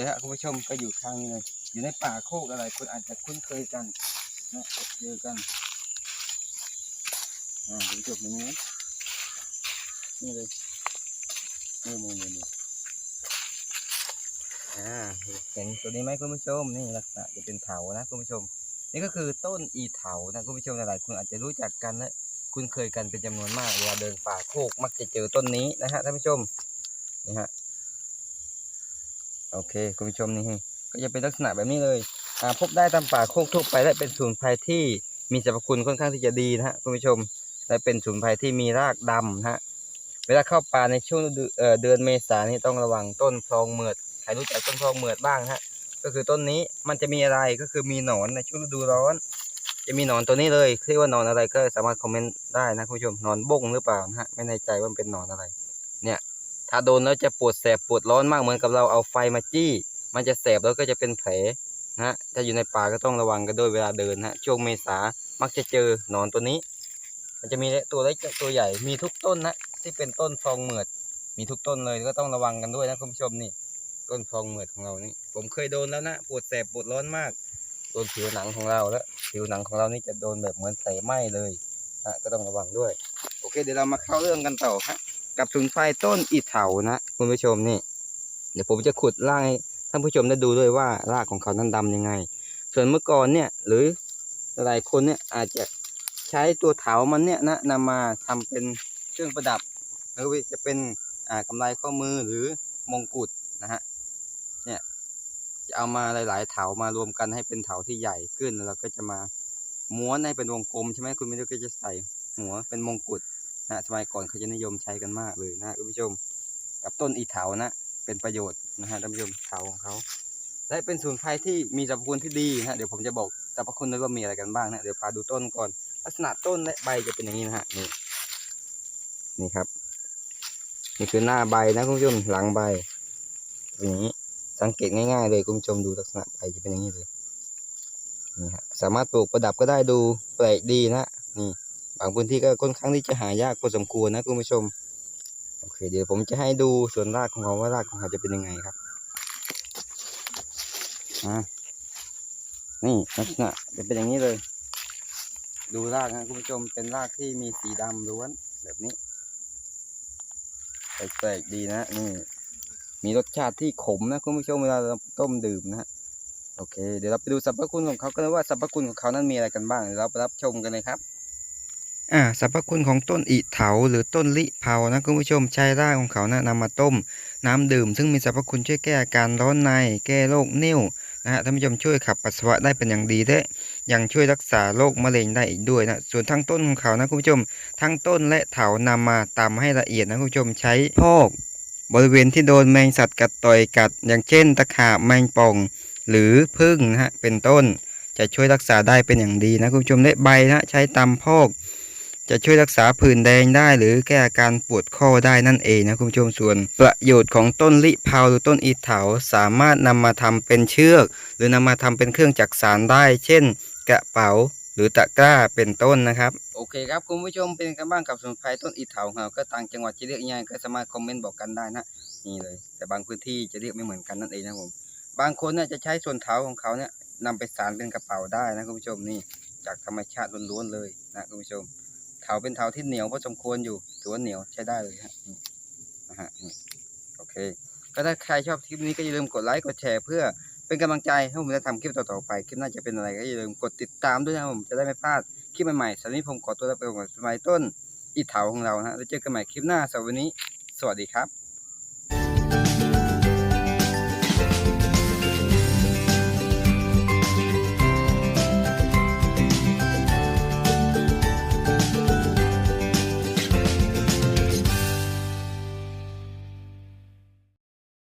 เลยฮะคุณผู้ชมก็อยู่ข้างนี้เลย อยู่ในป่าโคกอะไรคุณอาจจะคุ้นเคยกันนะเจอกันอ่าคุณผู้ชมเห็นไหมนี่เลยนี่นี่นี่นี่อ่าเห็นตัวนี้ไหมคุณผู้ชมนี่ลักษณะจะเป็นเถานะคุณผู้ชม นี่ก็คือต้นอีเถานะคุณผู้ชมหลายๆคนอาจจะรู้จักกันและคุ้นเคยกันเป็นจำนวนมากเวลาเดินป่าโคกมักจะเจอต้นนี้นะฮะท่านผู้ชมนี่ฮะ โอเค คุณผู้ชมนี่ก็จะเป็นลักษณะแบบนี้เลยอ่าพบได้ตามป่าโคกทั่วไปและเป็นสมุนไพรที่มีสรรพคุณค่อนข้างที่จะดีนะฮะคุณผู้ชมและเป็นสมุนไพรที่มีรากดำนะฮะเวลาเข้าป่าในช่วงเดือนเมษานี่ต้องระวังต้นพลองเหมือดใครรู้จักต้นพลองเหมือดบ้างฮะก็คือต้นนี้มันจะมีอะไรก็คือมีหนอนในช่วงฤดูร้อน จะมีหนอนตัวนี้เลยเรียกว่าหนอนอะไรก็สามารถคอมเมนต์ได้นะคุณผู้ชมหนอนบงหรือเปล่านะฮะไม่แน่ใจว่ามันเป็นหนอนอะไร เนี่ย ถ้าโดนแล้วจะปวดแสบปวดร้อนมากเหมือนกับเราเอาไฟมาจี้ มันจะแสบแล้วก็จะเป็นแผลนะถ้าอยู่ในป่าก็ต้องระวังกันด้วยเวลาเดินนะช่วงเมษามักจะเจอหนอนตัวนี้ มันจะมีตัวเล็กกับตัวใหญ่มีทุกต้นนะที่เป็นต้นฟองเหมือด มีทุกต้นเลยก็ต้องระวังกันด้วยนะคุณผู้ชมนี่ต้นพองเหมือดของเรานี่ผมเคยโดนแล้วนะปวดแสบปวดร้อนมากโดนผิวหนังของเราแล้วผิวหนังของเรานี่จะโดนแบบเหมือนไฟไหม้เลยนะก็ต้องระวังด้วย โอเค เดี๋ยวเรามาเข้าเรื่องกันต่อฮะ กับสมุนไพรต้นอีเถานะคุณผู้ชมนี่ เดี๋ยวผมจะขุดรากให้ท่านผู้ชมได้ดูด้วยว่ารากของเขานั้นดำยังไง ส่วนเมื่อก่อนเนี่ยหรือหลายคนเนี่ยอาจจะใช้ตัวเถามันเนี่ยนะนำมาทำเป็นเครื่องประดับหรือว่าจะเป็นอ่ากำไลข้อมือหรือมงกุฎนะฮะเนี่ยจะเอามาหลาย ๆ เถามารวมกันให้เป็นเถาที่ใหญ่ขึ้นแล้วเราก็จะมาม้วนให้เป็นวงกลมใช่ไหมคุณไม่รู้ก็จะใส่หัวเป็นมงกุฎ นะสมัยก่อนเขาจะนิยมใช้กันมากเลยนะคุณผู้ชม กับต้นอีเถานะ เป็นประโยชน์นะฮะท่านผู้ชมเถาของเขาและเป็นสมุนไพรที่มีสรรพคุณที่ดีนะฮะเดี๋ยวผมจะบอกสรรพคุณด้วยว่ามีอะไรกันบ้างนะเดี๋ยวพาดูต้นก่อน ลักษณะต้นและใบจะเป็นอย่างนี้นะฮะนี่นี่ครับ นี่คือหน้าใบนะคุณผู้ชมหลังใบอย่างนี้สังเกตง่ายๆเลยคุณผู้ชมดูลักษณะใบจะเป็นอย่างนี้เลยนี่ฮะสามารถปลูกประดับก็ได้ดูแปลกดีนะนี่ บางพื้นที่ก็ค่อนข้างที่จะหายากพอสมควรนะคุณผู้ชม โอเค เดี๋ยวผมจะให้ดูส่วนรากของเขาว่ารากของเขาจะเป็นยังไงครับนี่ลักษณะจะเป็นอย่างนี้เลย ดูรากนะคุณผู้ชมเป็นรากที่มีสีดำล้วน แบบนี้แปลกๆดีนะนี่มีรสชาติที่ขมนะคุณผู้ชมเวลาเราต้มดื่มนะโอเค เดี๋ยวเราไปดูสรรพคุณของเขากันว่าสรรพคุณของเขานั้นมีอะไรกันบ้างเดี๋ยวเราไปรับชมกันเลยครับ อ่าสรรพคุณของต้นอิเถาหรือต้นลิเผานะคุณผู้ชมใช้รากของเขานะนำมาต้ม น้ำดื่ม ซึ่งมีสรรพคุณช่วยแก้อาการร้อนใน แก้โรคนิ่วนะฮะท่านผู้ชมช่วยขับปัสสาวะได้เป็นอย่างดีและยังช่วยรักษาโรคมะเร็งได้อีกด้วยนะส่วนทั้งต้นของเขานะคุณผู้ชม ทั้งต้นและเถานำมาตำให้ละเอียดนะคุณผู้ชมใช้พอกบริเวณที่โดนแมงสัตว์กัดต่อยกัด อย่างเช่น ตะขาบแมงป่อง หรือพึ่งนะฮะเป็นต้น จะช่วยรักษาได้เป็นอย่างดีนะคุณผู้ชมและใบนะใช้ตำพอก จะช่วยรักษาผื่นแดงได้ หรือแก้อาการปวดข้อได้นั่นเองนะคุณผู้ชมส่วน ประโยชน์ของต้นลิเพาหรือต้นอีเถาสามารถนำมาทำเป็นเชือก หรือนำมาทำเป็นเครื่องจักสานได้ เช่น กระเป๋าหรือตะกร้าเป็นต้นนะครับโอเคครับคุณผู้ชมเป็นกันบ้างกับสมุนไพรต้นอีเถาของเราก็ต่างจังหวัดจะเรียกยังไงก็สามารถคอมเมนต์บอกกันได้นะนี่เลย แต่บางพื้นที่จะเรียกไม่เหมือนกันนั่นเองนะผมบางคนเนี่ยจะใช้ส่วนเถาของเขาเนี่ยนำไปสานเป็นกระเป๋าได้นะคุณผู้ชมนี่จากธรรมชาติล้วนๆเลยนะคุณผู้ชมาเป็นเถาที่เหนียวพอสมควรอยู่ถือว่าเหนียวใช้ได้เลยฮะนี่นะฮะโอเค ก็ถ้าใครชอบคลิปนี้ก็อย่าลืมกดไลค์กดแชร์เพื่อเป็นกำลังใจให้ผมได้ทำคลิปต่อๆไปคลิปหน้าจะเป็นอะไรก็อย่าลืมกดติดตามด้วยนะผมจะได้ไม่พลาดคลิปใหม่ๆสำหรับนี้ผมขอตัวลาไปก่อนสมัยต้นอีเถาของเรานะฮะแล้วเจอกันใหม่คลิปหน้าสำหรับวันนี้ สวัสดีครับ